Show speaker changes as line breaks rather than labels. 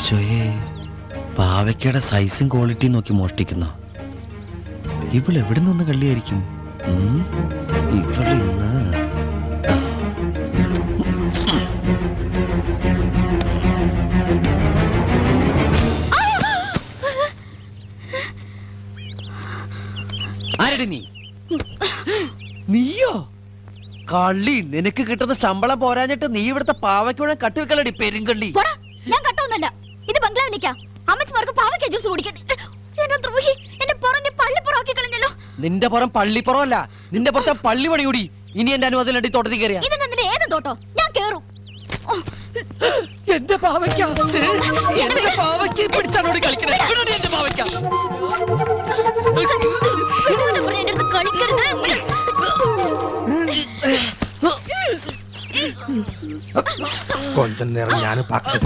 ഈശോയെ പാവയ്ക്കയുടെ സൈസും ക്വാളിറ്റിയും നോക്കി മോഷ്ടിക്കുന്ന? ഇവൾ എവിടെ നിന്ന് കള്ളിയായിരിക്കും? ഉം? ഇവൾ ഇന്ന് നീ? നീയോ? കള്ളി നിനക്ക് കിട്ടുന്ന ശമ്പളം പോരാഞ്ഞിട്ട് നീ ഇവിടുത്തെ പാവയ്ക്കൂടെ കട്ടുവെക്കലടി പെരുങ്കള്ളി.
ഞാൻ കട്ടൊന്നല്ല ഇത് ബംഗ്ലാവിലേക്കാ. അമ്മച്ചിമാർക്ക് പാവയ്ക്ക ജ്യൂസ് കുടിക്കട്ടെ എന്നെ ദ്രോഹി എന്നെ പുറഞ്ഞ് പള്ളിപ്പുറമാക്കി കളഞ്ഞല്ലോ.
നിന്റെ പുറം പള്ളിപ്പുറമല്ല നിന്റെ പുറത്തെ പള്ളി പണി കൂടി. ഇനി എന്റെ അനുവാദം തോട്ടത്തിൽ കയറിയ.
ഇതിനെന്തിന് ഏത് തോട്ടോ? ഞാൻ കേറും.
എന്റെ പാവയ്ക്ക. എന്റെ പാവയ്ക്ക്. പിടിച്ചാണോട് കളിക്കണേ. എന്റെ പാവയ്ക്ക.
കൊഞ്ചം നേരം ഞാൻ അടുത്ത്